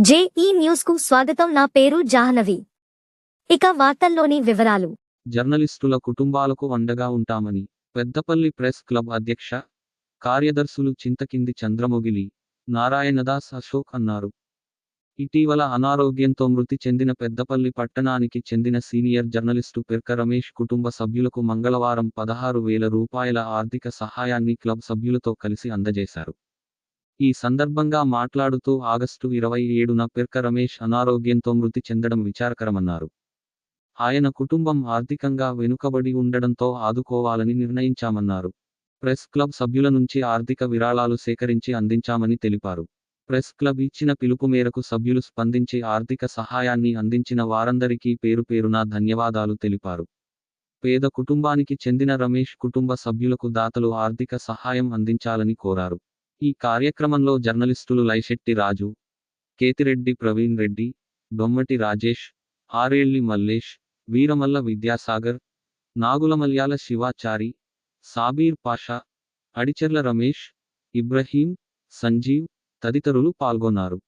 JEE న్యూస్కు స్వాగతం. నా పేరు జాహ్నవి. ఇక వార్తల్లోని వివరాలు. జర్నలిస్టుల కుటుంబాలకు అండగా ఉంటామని పెద్దపల్లి ప్రెస్ క్లబ్ అధ్యక్ష కార్యదర్శులు చింతకింది చంద్రమొగిలి నారాయణదాస్ అశోక్ అన్నారు. ఇటీవల అనారోగ్యంతో మృతి చెందిన పెద్దపల్లి పట్టణానికి చెందిన సీనియర్ జర్నలిస్టు పెర్క రమేష్ కుటుంబ సభ్యులకు మంగళవారం పదహారు వేల రూపాయల ఆర్థిక సహాయాన్ని క్లబ్ సభ్యులతో కలిసి అందజేశారు. ఈ సందర్భంగా మాట్లాడుతూ ఆగస్టు ఇరవై ఏడున పెర్క రమేష్ అనారోగ్యంతో మృతి చెందడం విచారకరమన్నారు. ఆయన కుటుంబం ఆర్థికంగా వెనుకబడి ఉండడంతో ఆదుకోవాలని నిర్ణయించామన్నారు. ప్రెస్ క్లబ్ సభ్యుల నుంచి ఆర్థిక విరాళాలు సేకరించి అందించామని తెలిపారు. ప్రెస్ క్లబ్ ఇచ్చిన పిలుపు మేరకు సభ్యులు స్పందించి ఆర్థిక సహాయాన్ని అందించిన వారందరికీ పేరు పేరున ధన్యవాదాలు తెలిపారు. పేద కుటుంబానికి చెందిన రమేష్ కుటుంబ సభ్యులకు దాతలు ఆర్థిక సహాయం అందించాలని కోరారు. ఈ కార్యక్రమంలో జర్నలిస్టులు లైశెట్టి రాజు కేతిరెడ్డి ప్రవీణ్ రెడ్డి దొమ్మటి రాజేష్ ఆరేళ్ళి మల్లేష్ వీరమల్ల విద్యాసాగర్ నాగులమల్యాల శివాచారి సాబీర్ పాషా అడిచెర్ల రమేష్ ఇబ్రహీం సంజీవ్ తదితరులు పాల్గొన్నారు.